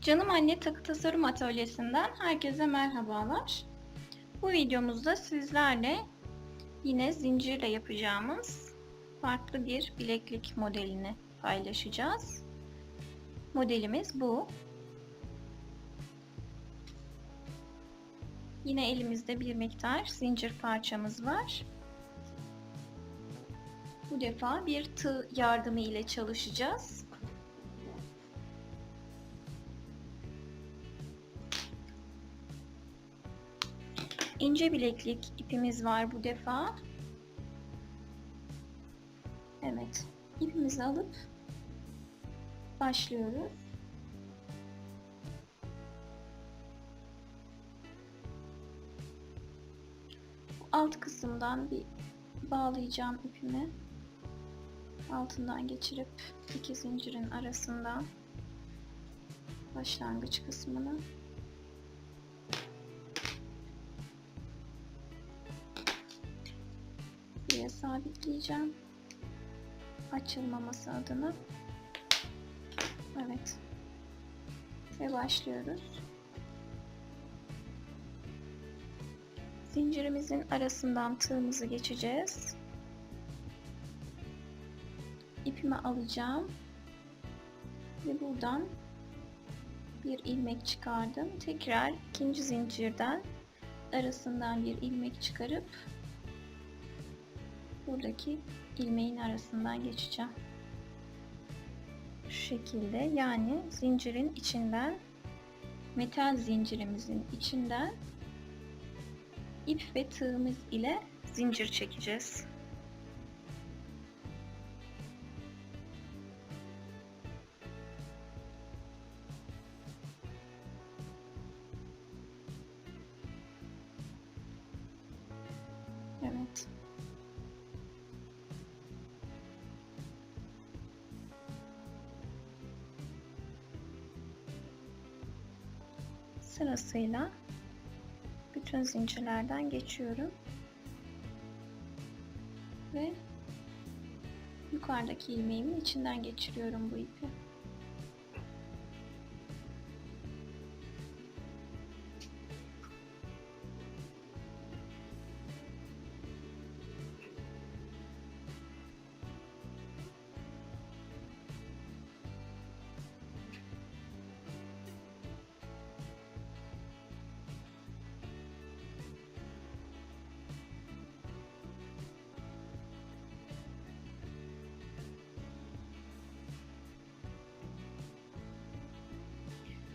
Canım Anne Takı Tasarım Atölyesi'nden herkese merhabalar. Bu videomuzda sizlerle yine zincirle yapacağımız farklı bir bileklik modelini paylaşacağız. Modelimiz bu. Yine elimizde bir miktar zincir parçamız var. Bu defa bir tığ yardımı ile çalışacağız. İnce bileklik ipimiz var bu defa. Evet. ipimizi alıp başlıyoruz. Alt kısımdan bir bağlayacağım ipimi. Altından geçirip iki zincirin arasından başlangıç kısmını buraya sabitleyeceğim. Açılmaması adına. Evet. Ve başlıyoruz. Zincirimizin arasından tığımızı geçeceğiz. İpimi alacağım. Ve buradan bir ilmek çıkardım. Tekrar ikinci zincirden arasından bir ilmek çıkarıp buradaki ilmeğin arasından geçeceğim. Şu şekilde yani zincirin içinden metal zincirimizin içinden ip ve tığımız ile zincir çekeceğiz. Evet. Sırasıyla bütün zincirlerden geçiyorum ve yukarıdaki ilmeğimin içinden geçiriyorum bu ipi.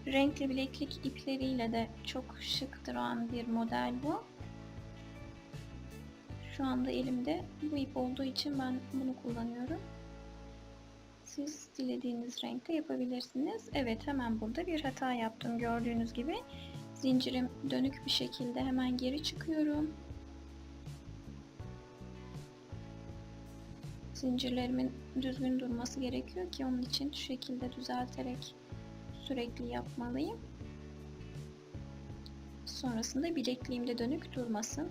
Renkli bileklik ipleriyle de çok şık duran bir model bu. Şu anda elimde bu ip olduğu için ben bunu kullanıyorum. Siz dilediğiniz renkte yapabilirsiniz. Evet hemen burada bir hata yaptım gördüğünüz gibi. Zincirim dönük bir şekilde hemen geri çıkıyorum. Zincirlerimin düzgün durması gerekiyor ki onun için şu şekilde düzelterek sürekli yapmalıyım. Sonrasında bilekliğimde dönük durmasın.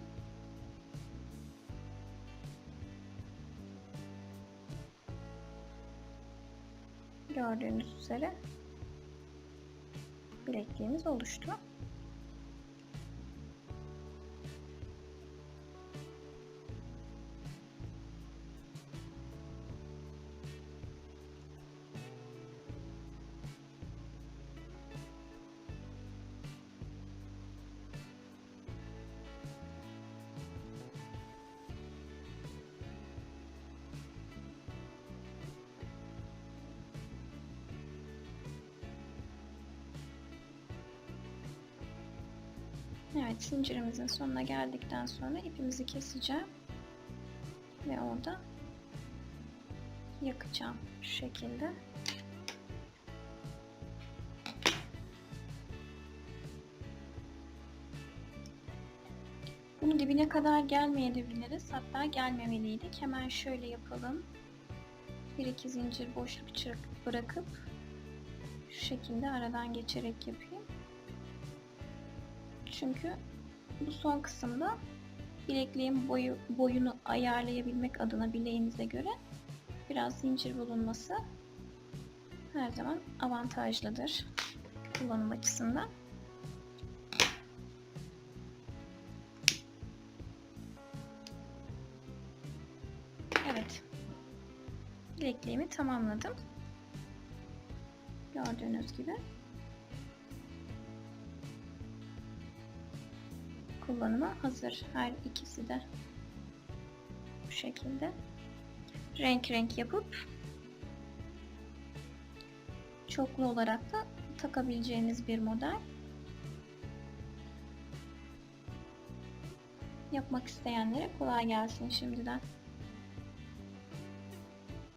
Gördüğünüz üzere bilekliğimiz oluştu. Evet zincirimizin sonuna geldikten sonra ipimizi keseceğim ve orada yakacağım şu şekilde. Bunu dibine kadar gelmeyebiliriz. Hatta gelmemeliydik. Hemen şöyle yapalım. Bir iki zincir boşluk bırakıp şu şekilde aradan geçerek yapayım. Çünkü bu son kısımda bilekliğin boyu, boyunu ayarlayabilmek adına bileğinize göre biraz zincir bulunması her zaman avantajlıdır. kullanım açısından. Evet. Bilekliğimi tamamladım. Gördüğünüz gibi. Kullanıma hazır. Her ikisi de bu şekilde. Renk renk yapıp çoklu olarak da takabileceğiniz bir model. Yapmak isteyenlere kolay gelsin şimdiden.